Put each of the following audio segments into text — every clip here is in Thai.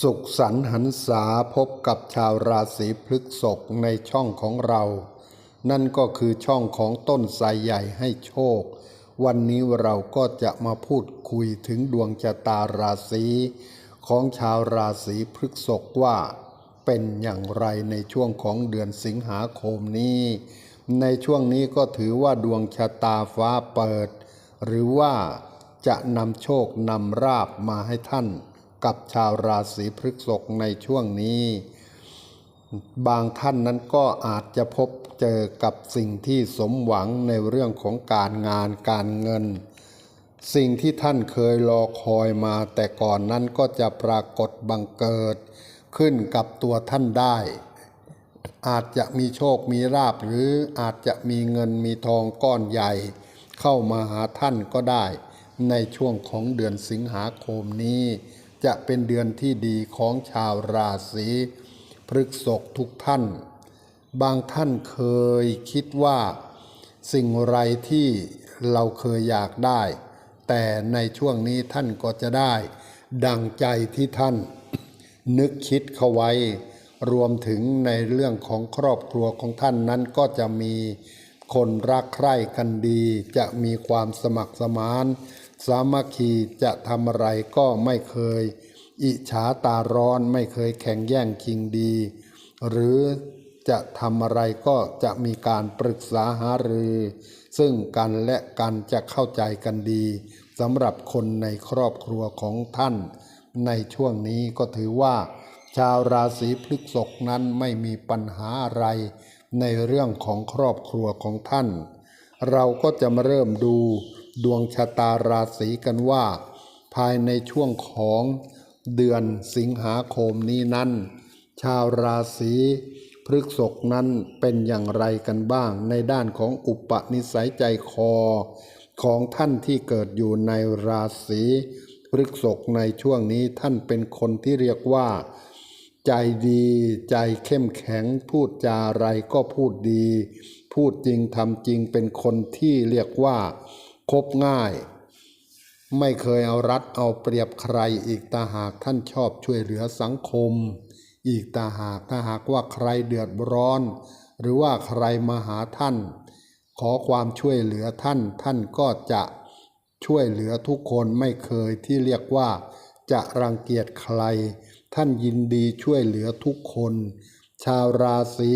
สุขสันหันษาพบกับชาวราศีพฤกษภในช่องของเรา นั่นก็คือช่องของต้นไทรใหญ่ให้โชค วันนี้เราก็จะมาพูดคุยถึงดวงชะตาราศีของชาวราศีพฤกษภว่า เป็นอย่างไรในช่วงของเดือนสิงหาคมนี้ ในช่วงนี้ก็ถือว่าดวงชะตาฟ้าเปิด หรือว่าจะนำโชคนำราบมาให้ท่าน กับชาวราศีพฤษภในช่วงนี้ บางท่านนั้นก็อาจจะพบเจอกับสิ่งที่สมหวังในเรื่องของการงานการเงิน สิ่งที่ท่านเคยรอคอยมาแต่ก่อนนั้นก็จะปรากฏบังเกิดขึ้นกับตัวท่านได้ อาจจะมีโชคมีลาบหรืออาจจะมีเงินมีทองก้อนใหญ่ เข้ามาหาท่านก็ได้ ในช่วงของเดือนสิงหาคมนี้ จะเป็นเดือนที่ดีของชาวราศีพฤษภทุกท่าน บางท่านเคยคิดว่าสิ่งไรที่เราเคยอยากได้ แต่ในช่วงนี้ท่านก็จะได้ ดังใจที่ท่าน นึกคิดเข้าไว้ รวมถึงในเรื่องของครอบครัวของท่านนั้นก็จะมีคนรักใคร่กันดี จะมีความสมัครสมาน สามัคคีจะทำอะไรก็ไม่เคย อิจฉาตาร้อนไม่เคยแข่งแย่งชิงดี หรือจะทำอะไรก็จะมีการปรึกษาหารือ ซึ่งกันและกันจะเข้าใจกันดีสำหรับคนในครอบครัวของท่าน ในช่วงนี้ก็ถือว่า ชาวราศีพฤษภนั้นไม่มีปัญหาอะไร ในเรื่องของครอบครัวของท่าน เราก็จะมาเริ่มดู ดวงชะตาราศีกันว่า ภายในช่วงของเดือนสิงหาคมนี้นั้น ชาวราศีพฤกษภนั้นเป็นอย่างไรกันบ้างในด้านของอุปนิสัยใจคอ ของท่านที่เกิดอยู่ในราศีพฤกษภในช่วงนี้ท่านเป็นคนที่เรียกว่า ใจดีใจเข้มแข็งพูดจาอะไรก็พูดดี พูดจริงทำจริงเป็นคนที่เรียกว่า คบง่าย ไม่เคยเอารัดเอาเปรียบใครอีกตาหากท่านชอบช่วยเหลือสังคม อีกตาหากถ้าหากว่าใครเดือดร้อน หรือว่าใครมาหาท่าน ขอความช่วยเหลือท่าน ท่านก็จะช่วยเหลือทุกคนไม่เคยที่เรียกว่าจะรังเกียจใคร ท่านยินดีช่วยเหลือทุกคน ชาวราศี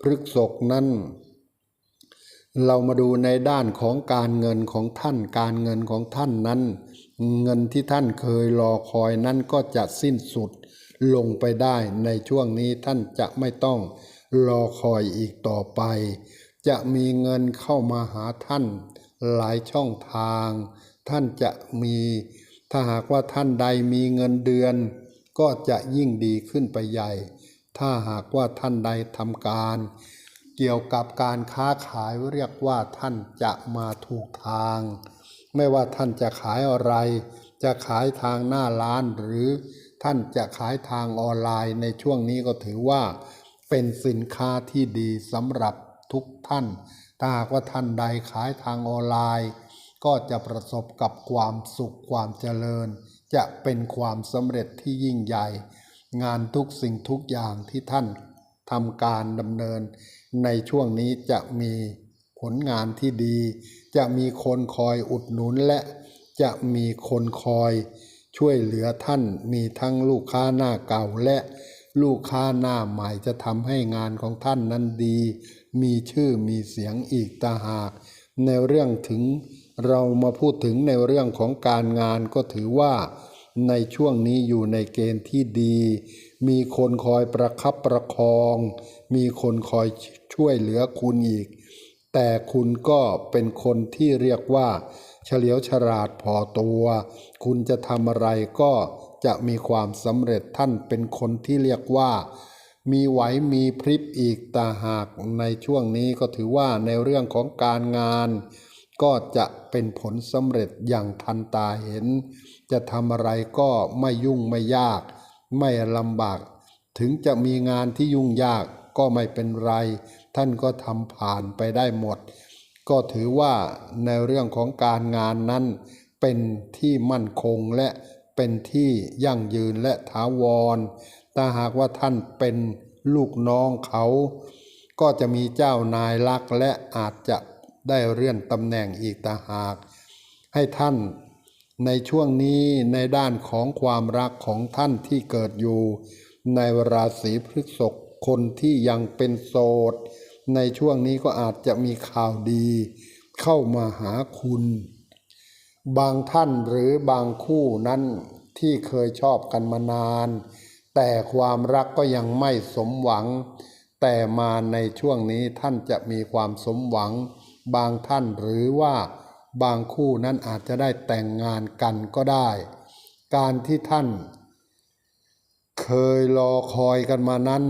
พฤษภนั้น เรามาดูในด้านของการเงินของท่าน การเงินของท่านนั้น เงินที่ท่านเคยรอคอยนั้นก็จะสิ้นสุดลงไปได้ในช่วงนี้ท่านจะไม่ต้องรอคอยอีกต่อไป จะมีเงินเข้ามาหาท่าน หลายช่องทาง ท่านจะมีถ้าหากว่าท่านใดมีเงินเดือน ก็จะยิ่งดีขึ้นไปใหญ่ ถ้าหากว่าท่านใดทำการ เกี่ยวกับการค้าขายเรียกว่าท่านจะมาถูกทาง ไม่ว่าท่านจะขายอะไร จะขายทางหน้าร้านหรือท่านจะขายทางออนไลน์ในช่วงนี้ก็ถือว่า เป็นสินค้าที่ดีสำหรับทุกท่านถ้าหากว่าท่านใดขายทางออนไลน์ ก็จะประสบกับความสุขความเจริญ จะเป็นความสำเร็จที่ยิ่งใหญ่ งานทุกสิ่งทุกอย่างที่ท่านทำการดำเนิน ในช่วงนี้จะมีผลงานที่ดี จะมีคนคอยอุดหนุนและจะมีคนคอยช่วยเหลือท่านมีทั้งลูกค้าหน้าเก่าและลูกค้าหน้าใหม่จะทำให้งานของท่านนั้นดี มีชื่อมีเสียงอีกตาหาก ในเรื่องถึงเรามาพูดถึงในเรื่องของการงานก็ถือว่า ในช่วงนี้อยู่ในเกณฑ์ที่ดี มีคนคอยประคับประคอง มีคนคอย ช่วยเหลือคุณอีก แต่คุณก็เป็นคนที่เรียกว่า เฉลียวฉลาดพอตัว คุณจะทำอะไรก็จะมีความสำเร็จท่านเป็นคนที่เรียกว่า มีไหวมีพริบอีกตาหากในช่วงนี้ก็ถือว่าในเรื่องของการงาน ก็จะเป็นผลสำเร็จอย่างทันตาเห็น จะทำอะไรก็ไม่ยุ่งไม่ยาก ไม่ลำบาก ถึงจะมีงานที่ยุ่งยากก็ไม่เป็นไร ท่านก็ทำผ่านไปได้หมด ก็ถือว่าในเรื่องของการงานนั้น เป็นที่มั่นคงและเป็นที่ยั่งยืนและถาวรถ้าหากว่าท่านเป็นลูกน้องเขา ก็จะมีเจ้านายรักและอาจจะได้เลื่อนตำแหน่งอีกต่างหาก ให้ท่านในช่วงนี้ในด้านของความรักของท่านที่เกิดอยู่ ในราศีพฤษภคนที่ยังเป็นโสด ในช่วงนี้ก็อาจจะมีข่าวดี เข้ามาหาคุณ บางท่านหรือบางคู่นั้นที่เคยชอบกันมานาน แต่ความรักก็ยังไม่สมหวัง แต่มาในช่วงนี้ท่านจะมีความสมหวัง บางท่านหรือว่าบางคู่นั้นอาจจะได้แต่งงานกันก็ได้ การที่ท่าน เคยรอคอยกันมานั้น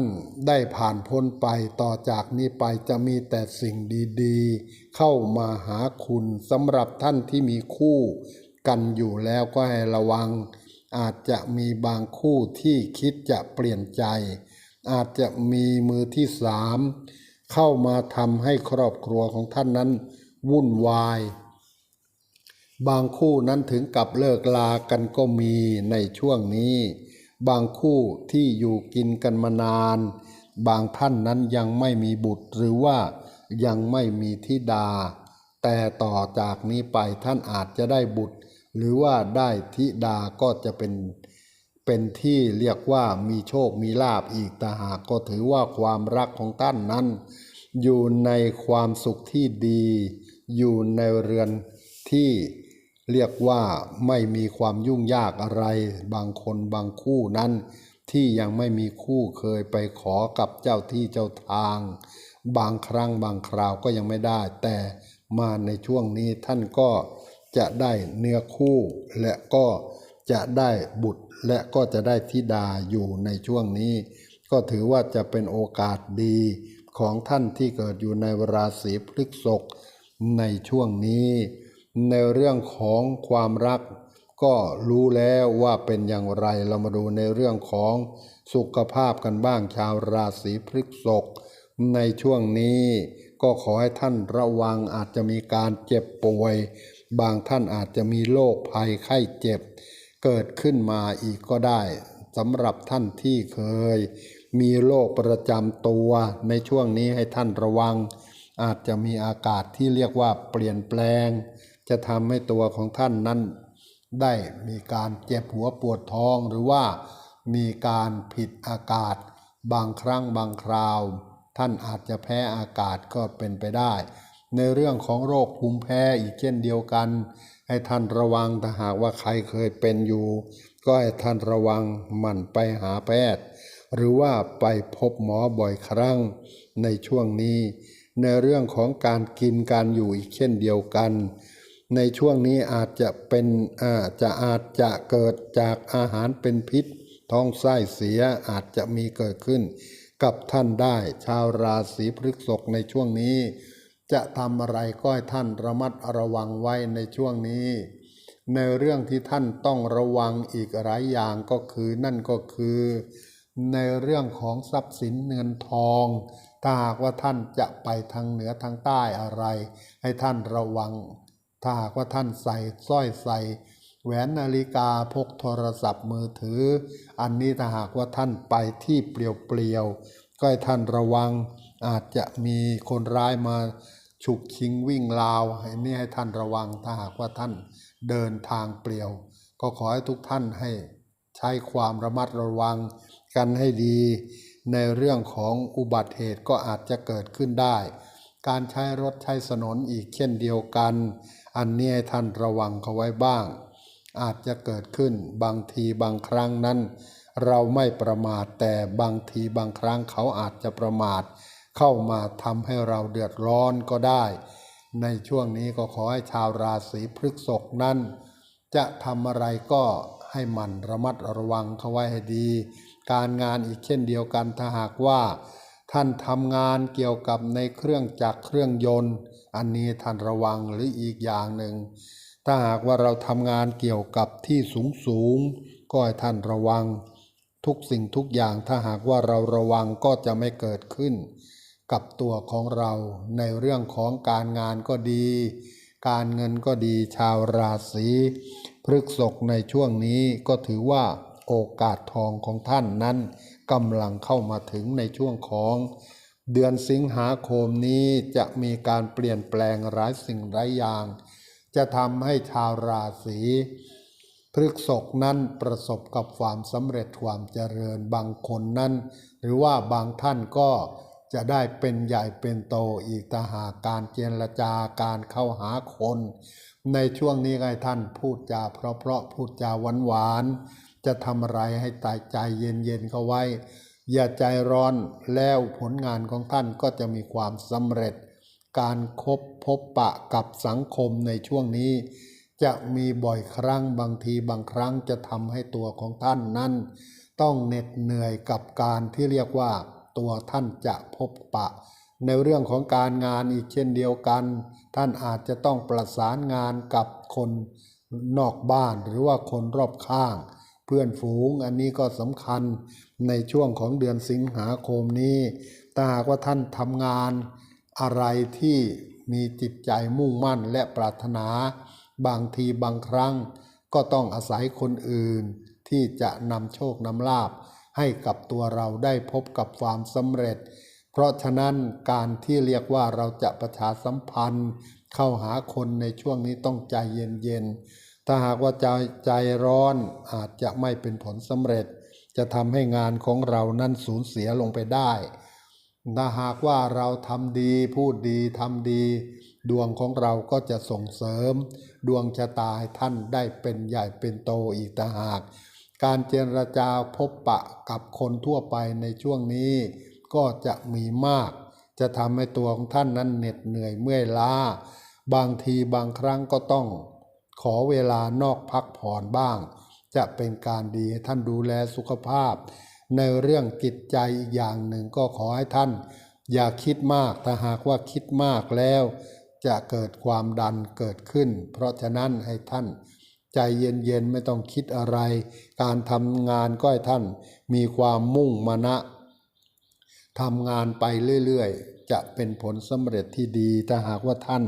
ได้ผ่านพ้นไปต่อจากนี้ไปจะมีแต่สิ่งดีๆ เข้ามาหาคุณสำหรับท่านที่มีคู่กันอยู่แล้วก็ให้ระวัง อาจจะมีบางคู่ที่คิดจะเปลี่ยนใจ อาจจะมีมือที่สามเข้ามาทำให้ครอบครัวของท่านนั้น วุ่นวาย บางคู่นั้นถึงกับเลิกลากันก็มีในช่วงนี้ บางคู่ที่อยู่กินกันมานาน บางท่านนั้นยังไม่มีบุตรหรือว่ายังไม่มีธิดา แต่ต่อจากนี้ไปท่านอาจจะได้บุตร หรือว่าได้ธิดาก็จะเป็นเป็นที่เรียกว่ามีโชคมีลาบอีกแต่หากก็ถือว่าความรักของท่านนั้น อยู่ในความสุขที่ดี อยู่ในเรือนที่ เรียกว่าไม่มีความยุ่งยากอะไร บางคนบางคู่นั้น ที่ยังไม่มีคู่เคยไปขอกับเจ้าที่เจ้าทาง บางครั้งบางคราวก็ยังไม่ได้ แต่มาในช่วงนี้ท่านก็จะได้เนื้อคู่ และก็จะได้บุตรและก็จะได้ธิดาอยู่ในช่วงนี้ ก็ถือว่าจะเป็นโอกาสดีของท่านที่เกิดอยู่ในราศีพฤษภในช่วงนี้ ในเรื่องของความรัก ก็รู้แล้วว่าเป็นอย่างไรเรามาดูในเรื่องของสุขภาพกันบ้างชาวราศีพฤษภในช่วงนี้ก็ขอให้ท่านระวังอาจจะมีการเจ็บป่วย บางท่านอาจจะมีโรคภัยไข้เจ็บ เกิดขึ้นมาอีกก็ได้สำหรับท่านที่เคย มีโรคประจำตัวในช่วงนี้ให้ท่านระวัง อาจจะมีอากาศที่เรียกว่าเปลี่ยนแปลง จะทำให้ตัวของท่านนั้น ได้มีการเจ็บหัวปวดท้องหรือว่ามีการผิดอากาศ บางครั้งบางคราว ท่านอาจจะแพ้อากาศก็เป็นไปได้ ในเรื่องของโรคภูมิแพ้อีกเช่นเดียวกัน ให้ท่านระวังถ้าหากว่าใครเคยเป็นอยู่ ก็ให้ท่านระวังหมั่นไปหาแพทย์ หรือว่าไปพบหมอบ่อยครั้งในช่วงนี้ ในเรื่องของการกินการอยู่อีกเช่นเดียวกัน ในช่วงนี้อาจจะเป็นอาจะอาจจะเกิดจากอาหารเป็นพิษ ท้องไส้เสียอาจจะมีเกิดขึ้น กับท่านได้ ชาวราศีพฤษภในช่วงนี้ จะทำอะไรก็ให้ท่านระมัดระวังไว้ในช่วงนี้ ในเรื่องที่ท่านต้องระวังอีกหลายอย่างก็คือนั่นก็คือ ในเรื่องของทรัพย์สินเงินทองถ้าหากว่าท่านจะไปทางเหนือทางใต้อะไร ให้ท่านระวัง ถ้าหากว่าท่านใส่สร้อยใส่แหวนนาฬิกาพกโทรศัพท์มือถือ อันนี้ถ้าหากว่าท่านไปที่เปลี่ยวๆก็ให้ท่านระวังอาจจะมีคนร้ายมาฉุกชิงวิ่งราวอันนี้ให้ท่านระวังถ้าหากว่าท่านเดินทางเปลี่ยว ก็ขอให้ทุกท่านให้ใช้ความระมัดระวังกันให้ดี ในเรื่องของอุบัติเหตุก็อาจจะเกิดขึ้นได้ การใช้รถใช้ถนนอีกเช่นเดียวกัน อันนี้ให้ท่านระวังเขาไว้บ้าง อาจจะเกิดขึ้นบางทีบางครั้งนั้น เราไม่ประมาทแต่บางทีบางครั้งเขาอาจจะประมาท เข้ามาทำให้เราเดือดร้อนก็ได้ ในช่วงนี้ก็ขอให้ชาวราศีพฤษภนั้น จะทำอะไรก็ให้มันระมัดระวังเขาไว้ให้ดี การงานอีกเช่นเดียวกันถ้าหากว่า ท่านทำงานเกี่ยวกับในเครื่องจักรเครื่องยนต์ อันนี้ท่านระวังหรืออีกอย่างหนึ่ง ถ้าหากว่าเราทำงานเกี่ยวกับที่สูงสูงก็ให้ท่านระวัง ทุกสิ่งทุกอย่างถ้าหากว่าเราระวังก็จะไม่เกิดขึ้น กับตัวของเราในเรื่องของการงานก็ดี การเงินก็ดีชาวราศีพฤกษกในช่วงนี้ก็ถือว่าโอกาสทองของท่านนั้น กำลังเข้ามาถึงในช่วงของ เดือนสิงหาคมนี้จะมีการเปลี่ยนแปลงหลายสิ่งหลายอย่าง จะทำให้ชาวราศีพฤกษกนั้นประสบกับความสำเร็จความเจริญบางคนนั้น หรือว่าบางท่านก็จะได้เป็นใหญ่เป็นโตอีกตาหากการเจรจาการเข้าหาคน ในช่วงนี้ให้ท่านพูดจาเพราะๆพูดจาหวานๆ จะทำอะไรให้ตายใจเย็นๆเข้าไว้ อย่าใจร้อนแล้วผลงานของท่านก็จะมีความสำเร็จ การคบพบปะกับสังคมในช่วงนี้ จะมีบ่อยครั้งบางทีบางครั้งจะทำให้ตัวของท่านนั้น ต้องเหน็ดเหนื่อยกับการที่เรียกว่า ตัวท่านจะพบปะ ในเรื่องของการงานอีกเช่นเดียวกัน ท่านอาจจะต้องประสานงานกับคนนอกบ้านหรือว่าคนรอบข้าง เพื่อนฝูงอันนี้ก็สำคัญในช่วงของเดือนสิงหาคมนี้ถ้าหากว่าท่านทำงานอะไรที่มีจิตใจมุ่งมั่นและปรารถนา บางทีบางครั้ง ก็ต้องอาศัยคนอื่น ที่จะนำโชคนำลาบ ให้กับตัวเราได้พบกับความสำเร็จ เพราะฉะนั้นการที่เรียกว่าเราจะประชาสัมพันธ์ เข้าหาคนในช่วงนี้ต้องใจเย็นๆ ถ้าหากว่าใจใจร้อนอาจจะไม่เป็นผลสำเร็จ จะทำให้งานของเรานั้นสูญเสียลงไปได้ ถ้าหากว่าเราทำดีพูดดีทำดี ดวงของเราก็จะส่งเสริม ดวงชะตาให้ท่านได้เป็นใหญ่เป็นโตอีกต่างหาก การเจรจาพบปะกับคนทั่วไปในช่วงนี้ ก็จะมีมาก จะทำให้ตัวของท่านนั้นเหน็ดเหนื่อยเมื่อยล้า บางทีบางครั้งก็ต้อง ขอเวลานอกพักผ่อนบ้าง จะเป็นการดีให้ท่านดูแลสุขภาพ ในเรื่องจิตใจอีกอย่างหนึ่งก็ขอให้ท่าน อย่าคิดมากถ้าหากว่าคิดมากแล้ว จะเกิดความดันเกิดขึ้น เพราะฉะนั้นให้ท่านใจเย็นๆไม่ต้องคิดอะไร การทำงานก็ให้ท่านมีความมุ่งมานะทำงานไปเรื่อยๆ จะเป็นผลสำเร็จที่ดีถ้าหากว่าท่าน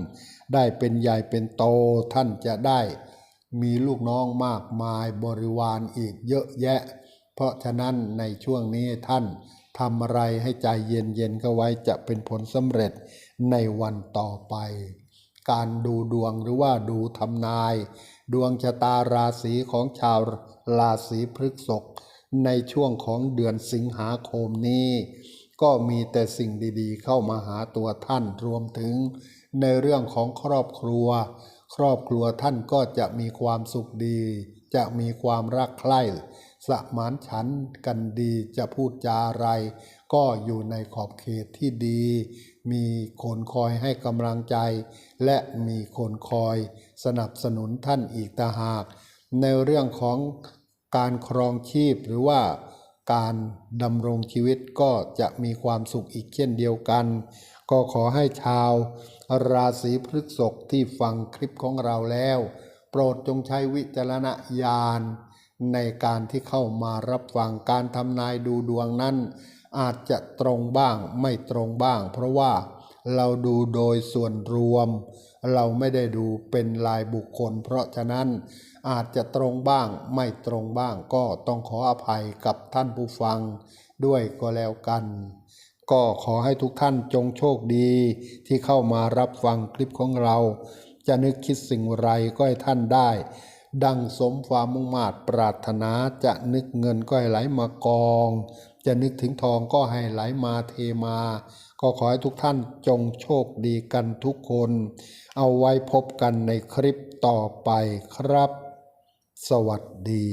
ได้เป็นใหญ่เป็นโตท่านจะได้ มีลูกน้องมากมายบริวารอีกเยอะแยะ เพราะฉะนั้นในช่วงนี้ท่านทำอะไรให้ใจเย็นๆเข้าไว้จะเป็นผลสำเร็จในวันต่อไป การดูดวงหรือว่าดูทำนาย ดวงชะตาราศีของชาวราศีพฤษภในช่วงของเดือนสิงหาคมนี้ ก็มีแต่สิ่งดีๆ เข้ามาหาตัวท่านรวมถึง ในเรื่องของครอบครัว ครอบครัวท่านก็จะมีความสุขดี จะมีความรักใคร่สมานฉันท์กันดีจะพูดจาอะไร ก็อยู่ในขอบเขตที่ดี มีคนคอยให้กำลังใจ และมีคนคอยสนับสนุนท่านอีกต่างหาก ในเรื่องของการครองชีพหรือว่าการดำรงชีวิตก็จะมีความสุขอีกเช่นเดียวกัน ก็ขอให้ชาวราศีพฤษภที่ฟังคลิปของเราแล้ว โปรดจงใช้วิจารณญาณในการที่เข้ามารับฟังการทำนายดูดวงนั้น อาจจะตรงบ้างไม่ตรงบ้าง เพราะว่าเราดูโดยส่วนรวม เราไม่ได้ดูเป็นลายบุคคล เพราะฉะนั้นอาจจะตรงบ้างไม่ตรงบ้างก็ต้องขออภัยกับท่านผู้ฟังด้วยก็แล้วกัน ก็ขอให้ทุกท่านจงโชคดีที่เข้ามารับฟังคลิปของเรา จะนึกคิดสิ่งไรก็ให้ท่านได้ ดังสมความมุ่งมา่ปรารถนาจะนึกเงินก็ให้ไหลมากอง จะนึกถึงทองก็ให้ไหลมาเทมา ก็ขอให้ทุกท่านจงโชคดีกันทุกคน เอาไว้พบกันในคลิปต่อไปครับ สวัสดี